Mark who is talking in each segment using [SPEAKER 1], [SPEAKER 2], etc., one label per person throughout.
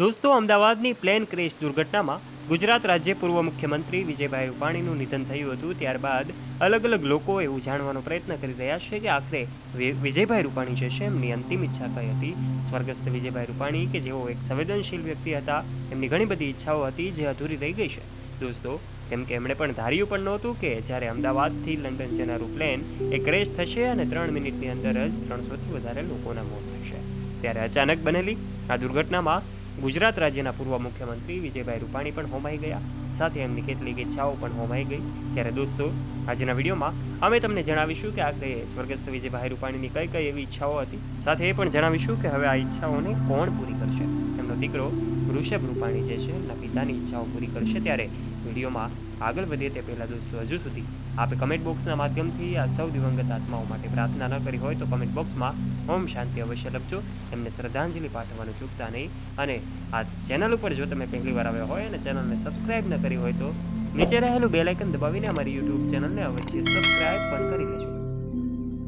[SPEAKER 1] દોસ્તો, અમદાવાદની plane crash દુર્ઘટનામાં ગુજરાત રાજ્ય પૂર્વ મુખ્યમંત્રી વિજયભાઈ રૂપાણીનું નિધન થયું હતું. ત્યારબાદ અલગ અલગ લોકો એવું જાણવાનો પ્રયત્ન કરી રહ્યા છે કે આખરે વિજયભાઈ રૂપાણી જે છે, એમની અંતિમ ઈચ્છા કઈ હતી? સ્વર્ગસ્થ વિજયભાઈ રૂપાણી કે જેઓ એક સંવેદનશીલ વ્યક્તિ હતા, એમની ઘણી બધી ઈચ્છાઓ હતી જે અધૂરી રહી ગઈ છે. દોસ્તો, કેમ કે એમણે પણ ધાર્યું પણ નહોતું કે જ્યારે અમદાવાદથી લંડન જનારું પ્લેન એ ક્રેશ થશે અને ત્રણ મિનિટની અંદર જ ત્રણસોથી વધારે લોકોના મોત થશે. ત્યારે અચાનક બનેલી આ દુર્ઘટનામાં ગુજરાત રાજ્યના પૂર્વ મુખ્યમંત્રી વિજયભાઈ રૂપાણી પણ હોમાઈ ગયા. સાથે એમની કેટલીક ઈચ્છાઓ પણ હોમાઈ ગઈ. ત્યારે દોસ્તો, આજના વિડીયોમાં અમે તમને જણાવીશું કે આખરે સ્વર્ગસ્થ વિજયભાઈ રૂપાણીની કઈ કઈ એવી ઈચ્છાઓ હતી. સાથે એ પણ જણાવીશું કે હવે આ ઈચ્છાઓને કોણ પૂરી કરશે? એમનો દીકરો વૃષભ રૂપાણી જે છે, એમના પિતાની ઈચ્છાઓ પૂરી કરશે ત્યારે વિડીયોમાં આગળ વધીએ તે પહેલાં દોસ્તો, હજુ સુધી આપે કમેન્ટ બોક્સના માધ્યમથી આ સૌ દિવંગત આત્માઓ માટે પ્રાર્થના ન કરી હોય તો કમેન્ટ બોક્સમાં ઓમ શાંતિ અવશ્ય લખજો. એમને શ્રદ્ધાંજલિ પાઠવવાનું ચૂકતા નહીં. અને આ ચેનલ ઉપર જો તમે પહેલી વાર આવ્યા હોય અને ચેનલને સબસ્ક્રાઈબ ન કરી હોય તો નીચે રહેલું બેલાઇકન દબાવીને અમારી યુટ્યુબ ચેનલને અવશ્ય સબસ્ક્રાઈબ પણ કરી લેજો.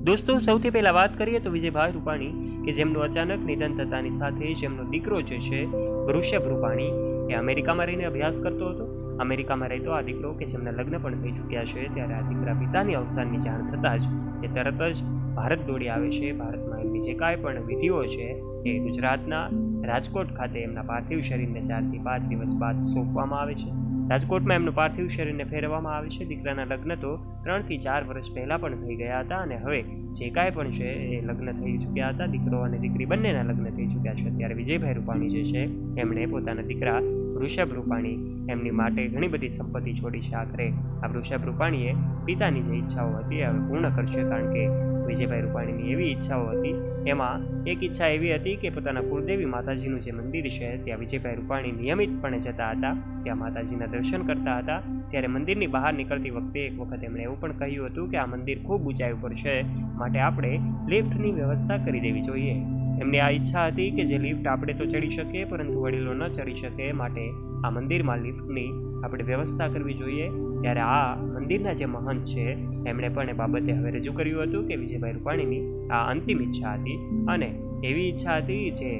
[SPEAKER 1] દોસ્તો, સૌથી પહેલાં વાત કરીએ તો વિજયભાઈ રૂપાણી, કે જેમનું અચાનક નિધન થતાની સાથે જેમનો દીકરો જે છે વૃષભ રૂપાણી, એ અમેરિકામાં રહીને અભ્યાસ કરતો હતો. અમેરિકામાં રહેતો આ દીકરો કે જેમના લગ્ન પણ થઈ ચૂક્યા છે, ત્યારે આ દીકરા પિતાની અવસાનની જાણ થતાં જ એ તરત જ ભારત દોડી આવે છે. ભારતમાં એમની જે કાંઈ પણ વિધિઓ છે, એ ગુજરાતના રાજકોટ ખાતે એમના પાર્થિવ શરીરને ચારથી પાંચ દિવસ બાદ સોંપવામાં આવે છે. રાજકોટમાં એમનું પાર્થિવ શરીરને ફેરવવામાં આવે છે. દીકરાના લગ્ન તો ત્રણથી ચાર વર્ષ પહેલાં પણ થઈ ગયા હતા અને હવે જે કાંઈ પણ છે એ લગ્ન થઈ ચૂક્યા હતા. દીકરો અને દીકરી બંનેના લગ્ન થઈ ચૂક્યા છે. ત્યારે વિજયભાઈ રૂપાણી જે છે, એમણે પોતાના દીકરા વૃષભ રૂપાણી એમની માટે ઘણી બધી સંપત્તિ છોડી છે. આખરે આ વૃષભ રૂપાણીએ પિતાની જે ઈચ્છાઓ હતી એ હવે પૂર્ણ કરશે કારણ કે વિજયભાઈ રૂપાણીની એવી ઈચ્છાઓ હતી. એમાં એક ઈચ્છા એવી હતી કે પોતાના કુળદેવી માતાજીનું જે મંદિર છે, ત્યાં વિજયભાઈ રૂપાણી નિયમિતપણે જતા હતા. ત્યાં માતાજીના દર્શન કરતા હતા. ત્યારે મંદિરની બહાર નીકળતી વખતે એક વખત એમણે એવું પણ કહ્યું હતું કે આ મંદિર ખૂબ ઊંચાઈ ઉપર છે, માટે આપણે લિફ્ટની વ્યવસ્થા કરી દેવી જોઈએ. એમની આ ઈચ્છા હતી કે જે લિફ્ટ આપણે તો ચડી શકીએ, પરંતુ વડીલો ન ચડી શકે માટે આ મંદિરમાં લિફ્ટની આપણે વ્યવસ્થા કરવી જોઈએ. ત્યારે આ મંદિરના જે મહંત છે, એમણે પણ એ બાબતે હવે રજૂ કર્યું હતું કે વિજયભાઈ રૂપાણીની આ અંતિમ ઈચ્છા હતી અને એવી ઈચ્છા હતી જે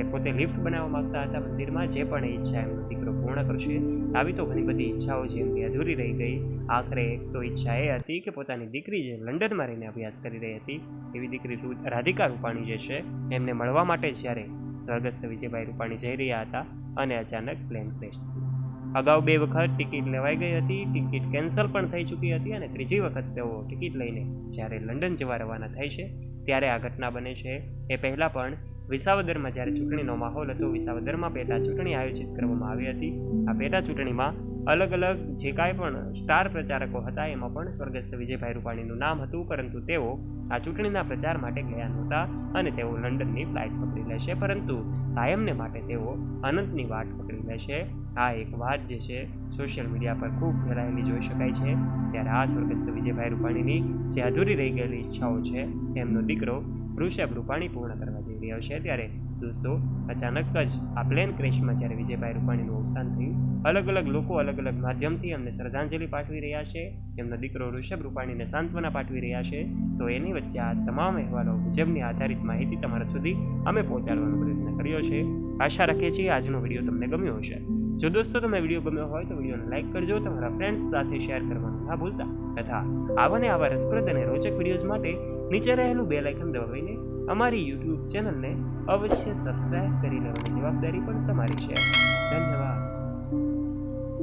[SPEAKER 1] એ પોતે લિફ્ટ બનાવવા માંગતા હતા મંદિરમાં, જે પણ ઈચ્છા એમનો દીકરો પૂર્ણ કરશે, આવી તો ઘણી બધી ઈચ્છાઓ જે એમની અધૂરી રહી ગઈ. આખરે એક તો ઈચ્છા એ હતી કે પોતાની દીકરી જે લંડનમાં રહીને અભ્યાસ કરી રહી હતી, એવી દીકરી રાધિકા રૂપાણી જે છે, એમને મળવા માટે જ્યારે સ્વર્ગસ્થ વિજયભાઈ રૂપાણી જઈ રહ્યા હતા અને અચાનક પ્લેન ક્રેશ થયું. અગાઉ બે વખત ટિકિટ લેવાઈ ગઈ હતી, ટિકિટ કેન્સલ પણ થઈ ચૂકી હતી અને ત્રીજી વખત તેઓ ટિકિટ લઈને જ્યારે લંડન જવા રવાના થાય છે, ત્યારે આ ઘટના બને છે. એ પહેલાં પણ વિસાવદરમાં જ્યારે ચૂંટણીનો માહોલ હતો, વિસાવદરમાં પેટા ચૂંટણી આયોજિત કરવામાં આવી હતી. આ પેટા ચૂંટણીમાં અલગ અલગ જે કાંઈ પણ સ્ટાર પ્રચારકો હતા, એમાં પણ સ્વર્ગસ્થ વિજયભાઈ રૂપાણીનું નામ હતું, પરંતુ તેઓ આ ચૂંટણીના પ્રચાર માટે ગયા નહોતા અને તેઓ લંડનની ફ્લાઇટ પકડી લેશે, પરંતુ કાયમને માટે તેઓ અનંતની વાટ પકડી લેશે. આ એક વાત જે છે, સોશિયલ મીડિયા પર ખૂબ ફેલાયેલી જોઈ શકાય છે. ત્યારે આ સ્વર્ગસ્થ વિજયભાઈ રૂપાણીની જે અધૂરી રહી ગયેલી ઈચ્છાઓ છે, એમનો દીકરો વૃષભ રૂપાણી પૂર્ણ કરવા જઈ રહ્યો છે. ત્યારે દોસ્તો, અચાનક જ આ પ્લેન ક્રેશમાં જ્યારે વિજયભાઈ રૂપાણીનું અવસાન થયું, અલગ અલગ લોકો અલગ અલગ માધ્યમથી એમને શ્રદ્ધાંજલિ પાઠવી રહ્યા છે એમનો દીકરો ઋષભ રૂપાણીને સાંત્વના પાઠવી રહ્યા છે, તો એની વચ્ચે આ તમામ અહેવાલો મુજબની આધારિત માહિતી તમારા સુધી અમે પહોંચાડવાનો પ્રયત્ન કર્યો છે. આશા રાખીએ છીએ આજનો વીડિયો તમને ગમ્યો હશે. જો દોસ્તો તમને વીડિયો ગમ્યો હોય તો વિડીયોને લાઇક કરજો, તમારા ફ્રેન્ડ્સ સાથે શેર કરવાનું ના ભૂલતા, તથા આવા ને આવા રસપ્રદ અને રોચક વિડીયોઝ માટે નીચે રહેલું બે લાઇકન દબાવીને અમારી યુટ્યુબ ચેનલને અવશ્ય સબસ્ક્રાઇબ કરી લેવાની જવાબદારી પણ તમારી છે. ધન્યવાદ.